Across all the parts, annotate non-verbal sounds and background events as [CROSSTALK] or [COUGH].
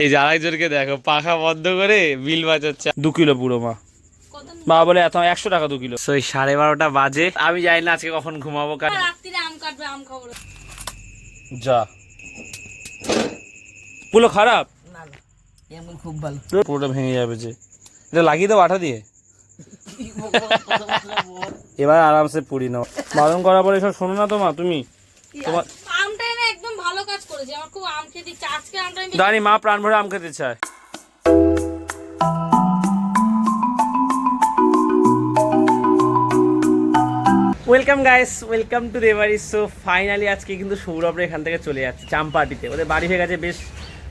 এই যে আরেকজনকে দেখো পাখা বন্ধ করে বিল বাজাচ্ছে। দু কিলো পুরো মা। বাবা বলে এত একশো টাকা দু কিলো। ওই সাড়ে বারোটা বাজে। আমি জানি না আজকে কখন ঘুমাবো কারণ রাত্রিরে আম কাটবে আম খাব যা। পুরো খারাপ? না না এমন খুব ভালো। পুরোটা ভেঙে যাবে যে। এটা লাগিয়ে দাও আঠা দিয়ে। [LAUGHS] এবার আরামসে পুড়ি নাও। বারণ করার পরে সব শোনো না তো মা তুমি। তোমার আমটা এনে একদম ভালো কাজ করেছে আমার মা প্রাণ ভরে আম খেতে চায়। Welcome guys welcome to Debari so finally আজকে কিন্তু সৌরভরা এখান থেকে চলে যাচ্ছে, চাম্পাটিতে। ওদের বাড়ি হয়ে গেছে বেশ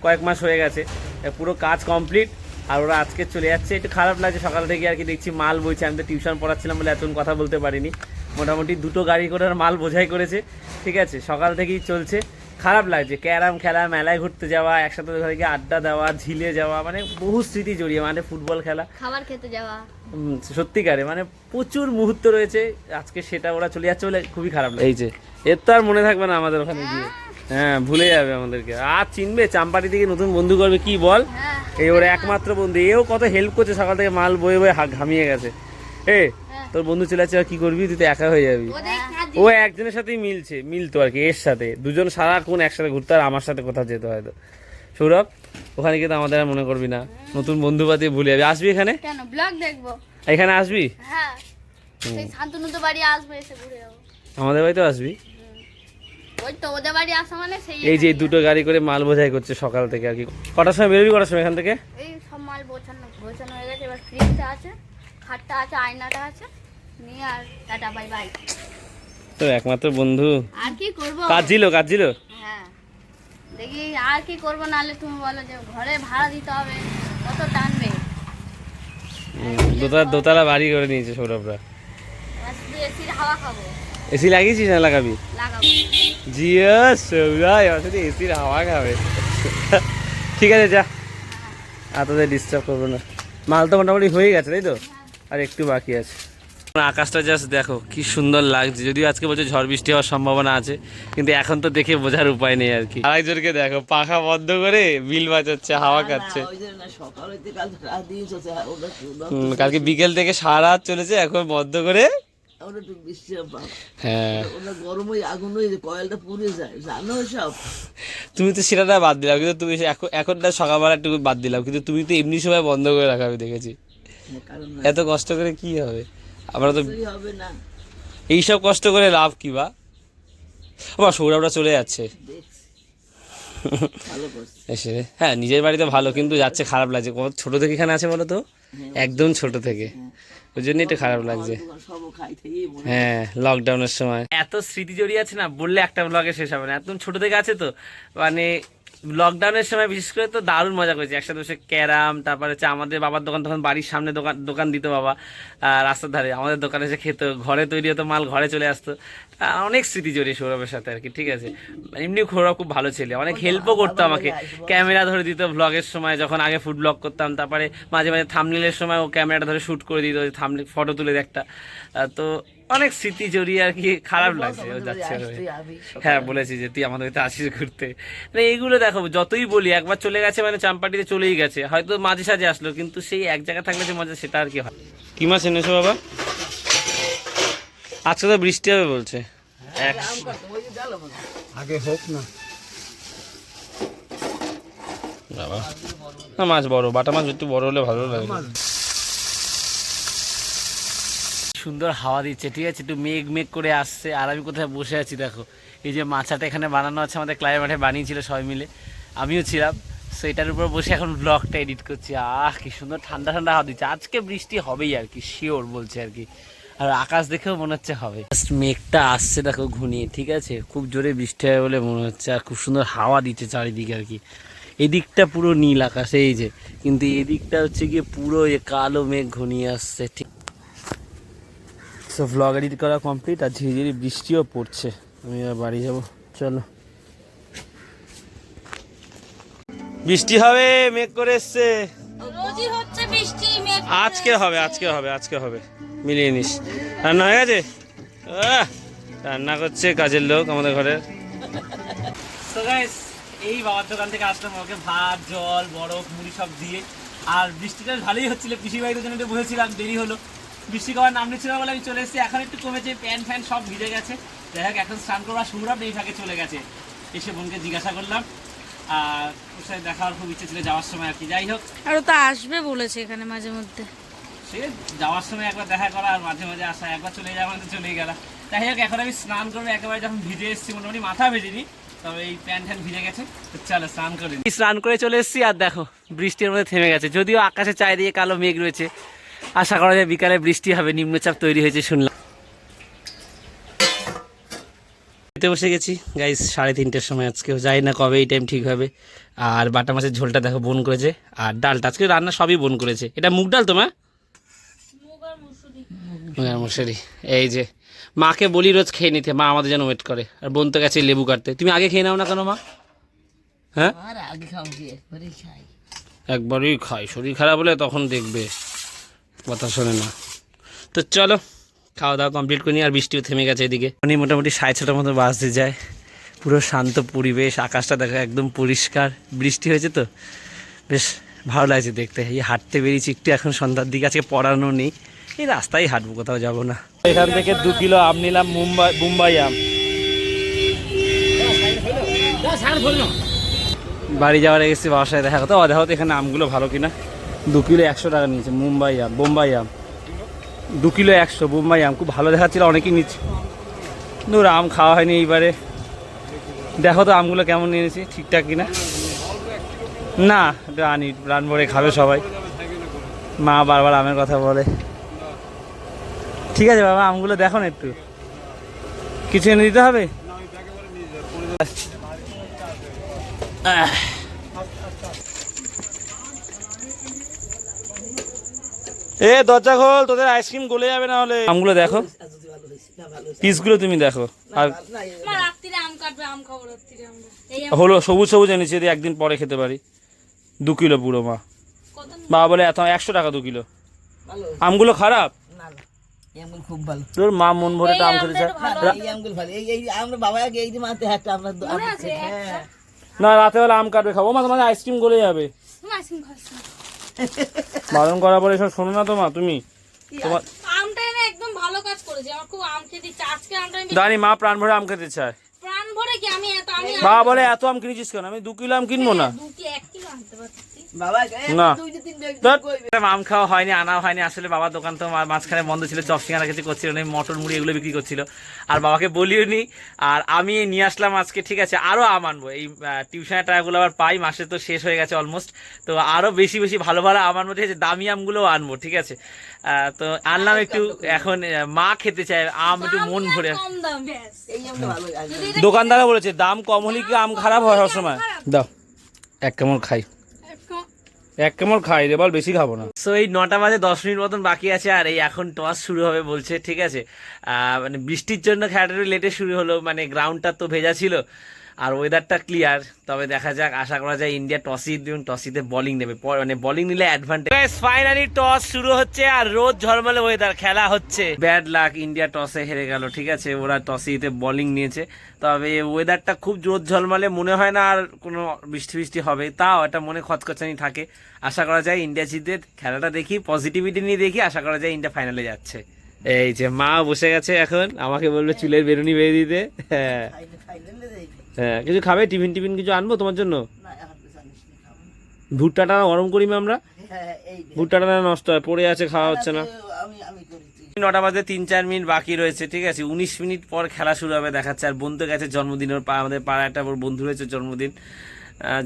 কয়েক মাস হয়ে গেছে। পুরো কাজ কমপ্লিট আর ওরা আজকে চলে যাচ্ছে। একটু খারাপ লাগছে, সকাল থেকে আর কি দেখছি মাল বইছে। আমি তো টিউশন পড়াচ্ছিলাম বলে এতক্ষণ কথা বলতে পারিনি। মোটামুটি দুটো গাড়ি করে মাল বোঝাই করেছে। ঠিক আছে, সকাল থেকেই চলছে। খারাপ লাগছে। ক্যারাম খেলা মেলায় ঘুরতে যাওয়া একসাথে ওখানে গিয়ে আড্ডা দেওয়া ঝিলে যাওয়া মানে বহু স্মৃতি জড়িয়ে মানে ফুটবল খেলা। খাবার খেতে যাওয়া। সত্যিকারে মানে প্রচুর মুহূর্ত রয়েছে। আজকে সেটা ওরা চলে যাচ্ছে বলে খুবই খারাপ লাগে এই যে এর তো আর মনে থাকবে না আমাদের ওখানে গিয়ে। হ্যাঁ ভুলে যাবে আমাদেরকে। আর চিনবে চাম্পাটি থেকে নতুন বন্ধু করবে কি বল? হ্যাঁ। এই ওর একমাত্র বন্ধু এও কত হেল্প করছে সকাল থেকে মাল বয়ে বয়ে হা- ঘামিয়ে গেছে। এ তোর বন্ধু চলে আর কি করবি? তুই তো একা হয়ে যাবি। ও একজনের সাথেই মিলছে মিলতো আর কি এর সাথে। দুজন সারাক্ষণ একসাথে ঘুরতে আর আমার সাথে কোথাও যেতে হয়তো সৌরভ ওখানে কিন্তু আমাদের আর মনে করবি না। নতুন বন্ধু বাদে ভুলে যাবি। আসবি এখানে? কেন? ব্লগ দেখব। এখানে আসবি? হ্যাঁ। শান্তনু তো বাড়ি আসবে এসে ঘুরে যাব। আমাদের বাড়িতেও আসবি? মানে এই যে দুটো গাড়ি করে মাল বোঝাই করছে সকাল থেকে আর কি। কটার সময় বেরোবি কটার সময় এখান থেকে? এই সব মাল বোঝানো বোঝানো হয়ে গেছে এবার আছে। খাটটা আছে আয়নাটা আছে। নিয়ে আর টাটা বাই বাই। তো একমাত্র বন্ধু। আর কি করব? কাজ ছিল কাজ ছিল হ্যাঁ। দেখি আর কি করব নাহলে তুমি বলো যে ঘরে ভাড়া দিতে হবে কত টানবে? দোতলা দোতলা বাড়ি করে নিয়েছে সৌরভরা। এসির হাওয়া খাব। এসি লাগিয়েছিস না লাগাবি? লাগাবো। জিও সৌরভ এবার শুধু এসির হাওয়া খাবে। ঠিক আছে যা। আর তোদের ডিস্টার্ব করব না। মাল তো মোটামুটি হয়ে গেছে তাই তো? আর একটু বাকি আছে। আকাশটা জাস্ট দেখো কি সুন্দর লাগছে। যদিও আজকে বলছে ঝড় বৃষ্টি হওয়ার সম্ভাবনা আছে কিন্তু এখন তো দেখে বোঝার উপায় নেই আর কি। আরেকজনকে দেখো পাখা বন্ধ করে বিল বাজাচ্ছে হাওয়া খাচ্ছে। কালকে বিকেল থেকে সারা রাত চলেছে এখন বন্ধ করে হ্যাঁ। তুমি তো সেটা বাদ দিলাম কিন্তু তুমি এখন এখন না সকালবেলা একটু বাদ দিলাম কিন্তু তুমি তো এমনি সময় বন্ধ করে রাখা আমি দেখেছি। এত কষ্ট করে কি হবে? আমরা তো হবে না। এইসব কষ্ট করে লাভ কি বা? আবার সৌরভরা চলে যাচ্ছে। [LAUGHS] এসে হ্যাঁ নিজের বাড়িতে ভালো কিন্তু যাচ্ছে খারাপ লাগছে। কত ছোট থেকে এখানে আছে বলো তো? একদম ছোট থেকে। ওই জন্য একটু খারাপ লাগছে। মনে হ্যাঁ লকডাউনের সময়। এত স্মৃতি জড়িয়ে আছে না বললে একটা ব্লগে শেষ হবে না। একদম ছোট থেকে আছে তো। মানে লকডাউনের সময় বিশেষ করে তো দারুণ মজা করেছি। একসাথে বসে ক্যারাম, তারপরে হচ্ছে আমাদের বাবার দোকান, তখন বাড়ির সামনে দোকান দোকান দিত বাবা রাস্তার ধারে। আমাদের দোকানে এসে খেত, ঘরে তৈরি হতো মাল, ঘরে চলে আসতো। অনেক স্মৃতি জড়িয়ে সৌরভের সাথে আর কি ঠিক আছে? এমনি সৌরভ খুব ভালো ছেলে অনেক হেল্পও করতো আমাকে। ক্যামেরা ধরে দিত ব্লগের সময় যখন আগে ফুড ব্লগ করতাম তারপরে মাঝে মাঝে থামনিলের সময় ও ক্যামেরাটা ধরে শ্যুট করে দিত থামনি ফটো তুলে একটা। তো অনেক স্মৃতি জড়িয়ে আর কি খারাপ লাগছে ও যাচ্ছে হ্যাঁ বলেছি যে তুই আমাদের বাড়িতে আসিস ঘুরতে। মানে এইগুলো দেখো যতই বলি একবার চলে গেছে মানে চাম্পাটিতে চলেই গেছে হয়তো মাঝে সাঝে আসলো কিন্তু সেই এক জায়গায় থাকলে যে মজা সেটা আর কি হয়। কি মাছ এনেছো বাবা? আজকে তো বৃষ্টি হবে বলছে। আগে হোক না। বাবা। না মাছ বড় বাটা মাছ একটু বড় হলে ভালো লাগে। সুন্দর হাওয়া দিচ্ছে ঠিক আছে? একটু মেঘ মেঘ করে আসছে আর আমি কোথায় বসে আছি দেখো। এই যে মাছাটা এখানে বানানো আছে আমাদের ক্লাবে মাঠে বানিয়েছিল সবাই মিলে। আমিও ছিলাম সেটার উপর বসে এখন ব্লগটা এডিট করছি। আহ কি সুন্দর ঠান্ডা ঠান্ডা হাওয়া দিচ্ছে। আজকে বৃষ্টি হবেই আর কি শিওর বলছে আর কি। আর আকাশ দেখেও মনে হচ্ছে হবে। মেঘটা আসছে দেখো ঘুনিয়ে ঠিক আছে? খুব জোরে বৃষ্টি হবে বলে মনে হচ্ছে আর খুব সুন্দর হাওয়া দিচ্ছে চারিদিকে আর কি। এদিকটা পুরো নীল আকাশ এই যে। কিন্তু এদিকটা হচ্ছে গিয়ে পুরো এ কালো মেঘ ঘনিয়ে আসছে ঠিক। সো ভ্লগ এডিট করা কমপ্লিট আর ঝিরিঝিরি বৃষ্টিও পড়ছে। আমি এবার বাড়ি যাব। চলো। বৃষ্টি হবে মেঘ করে এসছে। আজকে হবে আজকে হবে আজকে হবে। মিলিয়ে নিস। রান্না হয়ে গেছে? রান্না করছে কাজের লোক আমাদের ঘরের তো গাইস এই বাবার দোকান থেকে আসলাম ওকে ভাত জল বরফ মুড়ি সব দিয়ে। আর বৃষ্টিটা ভালোই হচ্ছিল পিসি বাড়িতে জন্য বসেছিলাম দেরি হলো। বৃষ্টি করার নাম নিচ্ছিল বলে আমি চলে এসেছি। এখন একটু কমেছে প্যান ফ্যান সব ভিজে গেছে। যাই হোক এখন স্নান করবার সৌরভ এই ফাঁকে চলে গেছে। এসে বোনকে জিজ্ঞাসা করলাম। আর ওর সাথে দেখা হওয়ার খুব ইচ্ছে ছিল যাওয়ার সময় আর কি। যাই হোক। আর ও তো আসবে বলেছে এখানে মাঝে মধ্যে। সে যাওয়ার সময় একবার দেখা করা আর মাঝে মাঝে আসা একবার চলে যাওয়া মানে চলেই গেল। যাই হোক এখন আমি স্নান করব একেবারে যখন ভিজে এসেছি মোটামুটি মাথা ভেজিনি তবে এই প্যান্ট ভিজে গেছে তো চলো স্নান করে। স্নান করে চলে এসেছি আর দেখো বৃষ্টির মধ্যে থেমে গেছে। যদিও আকাশে চারিদিকে কালো মেঘ রয়েছে আশা করা যায় বিকালে বৃষ্টি হবে নিম্নচাপ তৈরি হয়েছে শুনলাম। খেতে বসে গেছি। গাইস সাড়ে তিনটের সময় আজকেও যাই না কবে এই টাইম ঠিক হবে। আর বাটা মাছের ঝোলটা দেখো বোন করেছে আর ডালটা আজকে রান্না সবই বোন করেছে। এটা মুগ ডাল তোমার আর মুসুরি এই যে মাকে বলি রোজ খেয়ে নিতে মা আমাদের যেন ওয়েট করে। আর বোন তো গেছে লেবু কাটতে। তুমি আগে খেয়ে নাও না কেন মা? হ্যাঁ? একবারই খাই। শরীর খারাপ হলে তখন দেখবে। কথা শোনে না। তো চলো খাওয়া দাওয়া কমপ্লিট করি আর বৃষ্টিও থেমে গেছে এদিকে। উনি মোটামুটি সাড়ে ছটার মতো বাসতে যায়। পুরো শান্ত পরিবেশ আকাশটা দেখা একদম পরিষ্কার। বৃষ্টি হয়েছে তো? বেশ ভালো লাগছে দেখতে। এই হাঁটতে বেরিয়েছি একটু এখন সন্ধ্যার দিকে। আজকে পড়ানো নেই। এই রাস্তায় হাঁটবো কোথাও যাব না। এখান থেকে দু কিলো আম নিলাম মুম্বাই মুম্বাই আম। বাড়ি যাওয়ার গেছি বাসায় দেখা ও দেখো তো এখানে আমগুলো ভালো কিনা। দু কিলো একশো টাকা নিয়েছে মুম্বাই আম বোম্বাই আম। দু কিলো একশো বোম্বাই আম। খুব ভালো দেখাচ্ছিল অনেকেই নিচ্ছে। দূর আম খাওয়া হয়নি এইবারে। দেখো তো আমগুলো কেমন নিয়েছি ঠিকঠাক কিনা? না আনি প্রাণ ভরে খাবে সবাই। মা বারবার আমের কথা বলে। ঠিক আছে বাবা আমগুলো দেখো না একটু। কিছু এনে দিতে হবে। এ দরজা খোল তোদের আইসক্রিম গলে যাবে না হলে। আমগুলো দেখো। পিসগুলো তুমি দেখো। আর না মা রাত্রিরে আম কাটবে আম খাব রাত্রিরে আমরা। এই আম হলো সবুজ সবুজ এনেছি যদি একদিন পরে খেতে পারি। দু কিলো পুরো মা। বাবা বলে এত একশো টাকা দু কিলো। আমগুলো খারাপ? আমগুলো খুব ভালো। তোর মা মন ভরে আম খেতে চায়। এই আমগুলো ভালো। এই এই আমরা বাবা আগে এই যে মাতে একটা আমরা দু- আমরা হ্যাঁ। না রাতে বেলা আম কাটবে খাব। মা আইসক্রিম গলে যাবে। বারণ করার পরে এসব শোনো না তো মা তুমি। তোমার আমটা এনে একদম ভালো কাজ করেছে। আমার খুব আম খেতে ইচ্ছে। আজকে আমটা আমি মা প্রাণ ভরে আম খেতে চায়। প্রাণ ভরে কি আমি এত আমি বাবা বলে এত আম কিনেছিস কেন? আমি দু কিলো আম কিনবো না। দু কি এক কিলো আনতে পারছি বাবা। আম খাওয়া হয়নি আনা হয়নি আসলে বাবার দোকান তো মা- মাঝখানে বন্ধ ছিল চপ সিঙ্গারা কিছু করছিল না মটর মুড়ি এগুলো বিক্রি করছিল। আর বাবাকে বলিও নি আর আমি নিয়ে আসলাম আজকে ঠিক আছে আরও আম আনব। এই টিউশনের টাকাগুলো আবার পাই মাসে তো শেষ হয়ে গেছে অলমোস্ট তো আরও বেশি বেশি ভালো ভালো আম আনব ঠিক আছে দামি আমগুলোও আনব ঠিক আছে। তো আনলাম একটু এখন মা খেতে চায় আম একটু মন ভরে। দোকানদারও বলেছে দাম কম হলে কি আম খারাপ হয় সবসময়? দাও এক কেমন খাই। এক কেমন খাই রে, বল বেশি খাব না। সো এই নটা বাজে দশ মিনিট মতন বাকি আছে আর এই এখন টস শুরু হবে বলছে, ঠিক আছে? মানে বৃষ্টির জন্য খেলাটা লেটে শুরু হলো মানে গ্রাউন্ডটা তো ভেজা ছিল। আর ওয়েদারটা ক্লিয়ার তবে দেখা যাক আশা করা যায় ইন্ডিয়া টসই এবং টসিতে বোলিং নেবে। মানে বোলিং নিলে অ্যাডভান্টেজ ফাইনালি টস শুরু হচ্ছে আর রোদ ঝলমলে ওয়েদার খেলা হচ্ছে। ব্যাড লাক ইন্ডিয়া টসে হেরে গেল ঠিক আছে? ওরা টসিতে বোলিং নিয়েছে। তবে ওয়েদারটা খুব রোদ ঝলমলে মনে হয় না আর কোনো বৃষ্টি বৃষ্টি হবে। তাও একটা মনে খচখচানি থাকে। আশা করা যায় ইন্ডিয়া জিতে খেলাটা দেখি পজিটিভিটি নিয়ে দেখি আশা করা যায় ইন্ডিয়া ফাইনালে যাচ্ছে। এই যে মা বসে গেছে এখন আমাকে বলল চুলের বেরুনি বেরিয়ে দিতে। হ্যাঁ। ফাইনাল ফাইনালে যাই হ্যাঁ কিছু খাবে? টিফিন টিফিন কিছু আনব তোমার জন্য? না এখন তো জানিস না খাব। ভুট্টাটা গরম করি আমরা? হ্যাঁ। ভুট্টাটা না নষ্ট হয় পড়ে আছে খাওয়া হচ্ছে না। আমি আমি করেছি। নটা বাজে তিন চার মিনিট বাকি রয়েছে ঠিক আছে? উনিশ মিনিট পর খেলা শুরু হবে দেখাচ্ছে। আর বোন তো গেছে জন্মদিন ওর পা- আমাদের পাড়া একটা ওর বন্ধু রয়েছে জন্মদিন।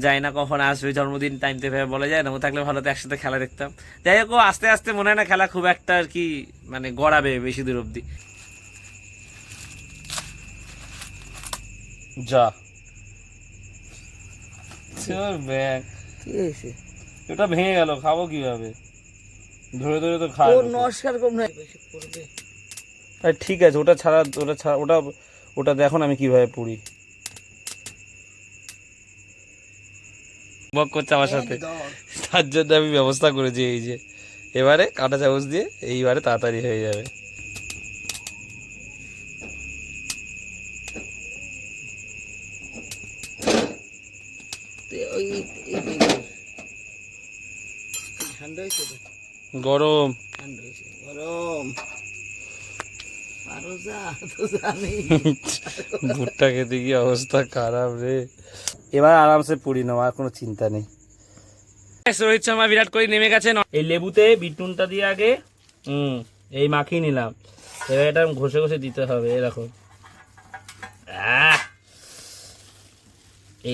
যাই না কখন আসবে জন্মদিন টাইম তো ভেবে বলা যায় না। ও থাকলে ভালো তো একসাথে খেলা দেখতাম। যাই হোক ও আস্তে আস্তে মনে হয় না খেলা খুব একটা আর কি মানে গড়াবে বেশি দূর অবধি। যা। কি হয়েছে? এটা ভেঙে গেল খাব কীভাবে? ধরে ধরে তো ও নমস্কার কম না করবে আরে ঠিক আছে ওটা ছাড়া ওটা ছাড়া ওটা ওটা দেখো না আমি কীভাবে পড়ি। বক করছে আমার সাথে। তার জন্য আমি ব্যবস্থা করেছি এই যে এবারে কাঁটা চামচ দিয়ে এইবারে তাড়াতাড়ি হয়ে যাবে ঠান্ডা হয়েছে তো? গরম। গরম। [LAUGHS] ভুট্টা খেতে গিয়ে অবস্থা খারাপ রে। এবার আরামসে পুরি নেওয়া কোনো চিন্তা নেই। রোহিত শর্মা বিরাট কোহলি নেমে গেছেন এই লেবুতে বিটুনটা দিয়ে আগে হুম এই মাখিয়ে নিলাম। এবার এটা ঘষে ঘষে দিতে হবে এরকম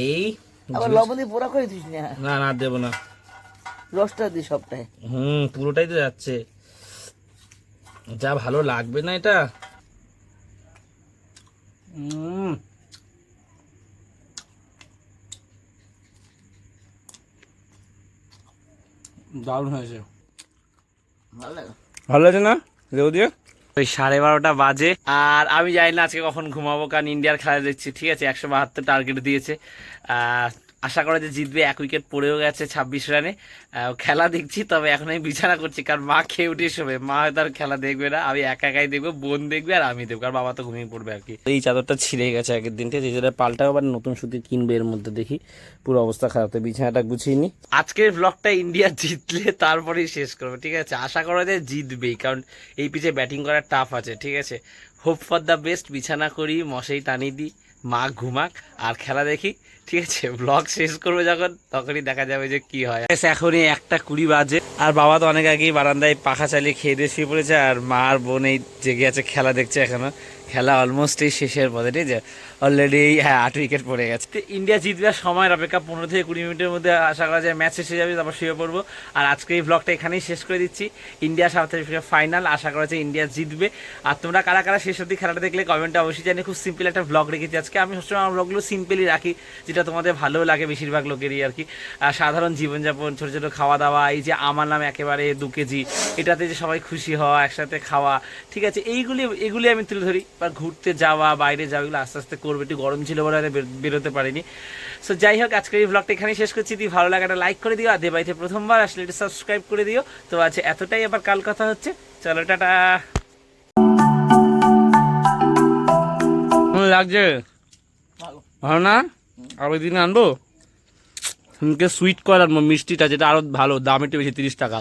এই লবণ দিয়ে পোড়া করে দিস না। না না দেবো না। রসটা দি সবটাই। হুম পুরোটাই তো যাচ্ছে। যা ভালো লাগবে না এটা? উম। দারুণ হয়েছে। ভালো লাগে? ভালো আছে না? লেবু দিয়ে ওই সাড়ে বারোটা বাজে আর আমি জানি না আজকে কখন ঘুমাবো কারণ ইন্ডিয়ার খেলা দেখছি ঠিক আছে? একশো বাহাত্তর টার্গেট দিয়েছে। আর আশা করা যে জিতবে এক উইকেট পড়েও গেছে ছাব্বিশ রানে। খেলা দেখছি তবে এখন আমি বিছানা করছি কারণ মা খেয়ে উঠে শোবে। মা হয়তো আর খেলা দেখবে না আমি একা একাই দেখব বোন দেখবে আর আমি দেখব আর বাবা তো ঘুমিয়ে পড়বে আর কি। এই চাদরটা ছিঁড়ে গেছে আগের দিনটা যে যেটা পাল্টাও আবার নতুন সুতি কিনবে এর মধ্যে দেখি। পুরো অবস্থা খারাপ তো বিছানাটা গুছিয়ে নি। আজকের ব্লগটা ইন্ডিয়া জিতলে তারপরেই শেষ করব ঠিক আছে? আশা করা যায় জিতবেই কারণ এই পিচে ব্যাটিং করার টাফ আছে ঠিক আছে? হোপ ফর দ্য বেস্ট বিছানা করি মশাই টানি দিই মা ঘুমাক, আর খেলা দেখি, ঠিক আছে ব্লগ শেষ করব যখন, তখনই দেখা যাবে যে কি হয়। এখনই একটা কুড়ি বাজে, আর বাবা তো অনেক আগেই বারান্দায় পাখা চালিয়ে খেয়ে দিয়ে শুয়ে পড়েছে, আর মা আর বোন এই জেগে আছে, খেলা দেখছে এখনও। খেলা অলমোস্ট এই শেষের পথে, ঠিক আছে? অলরেডি হ্যাঁ আট উইকেট পড়ে গেছে। তো ইন্ডিয়া জিতবে সময়ের অপেক্ষা পনেরো থেকে কুড়ি মিনিটের মধ্যে আশা করা যায় ম্যাচ শেষে যাবে, তারপর শুয়ে পড়ব। আর আজকে এই ব্লগটা এখানেই শেষ করে দিচ্ছি। ইন্ডিয়া সাউথ আফ্রিকা ফাইনাল আশা করা যায় ইন্ডিয়া জিতবে। আর তোমরা কারা কারা শেষ অব্দি খেলাটা দেখলে কমেন্টে অবশ্যই জানি খুব সিম্পল একটা ব্লগ রেখেছি আজকে। আমি সবসময় আমার ব্লগগুলো সিম্পলই রাখি, যেটা তোমাদের ভালো লাগে বেশিরভাগ লোকেরই আর কি। সাধারণ জীবনযাপন, ছোটো ছোটো খাওয়া দাওয়া এই যে আমার নাম একেবারে দু কেজি, এটাতে যে সবাই খুশি হওয়া, একসাথে খাওয়া, ঠিক আছে? এইগুলি, এগুলি আমি তুলে ধরি। বা ঘুরতে যাওয়া, বাইরে যাওয়া, এগুলো আস্তে আস্তে করবে একটু গরম ছিল বলে হয়তো বেরোতে পারিনি। সো যাই হোক আজকের এই ব্লগটা এখানেই শেষ করছি। যদি ভালো লাগে একটা লাইক করে দিও আর দেবাইতে প্রথমবার আসলে এটা সাবস্ক্রাইব করে দিও। তো আছে এতটাই আবার কাল কথা হচ্ছে। চলো টাটা। লাগছে? ভালো। ভালো না? আবার দিন আনব? সুইট করার মিষ্টিটা যেটা আরও ভালো দাম একটু বেশি তিরিশ টাকা।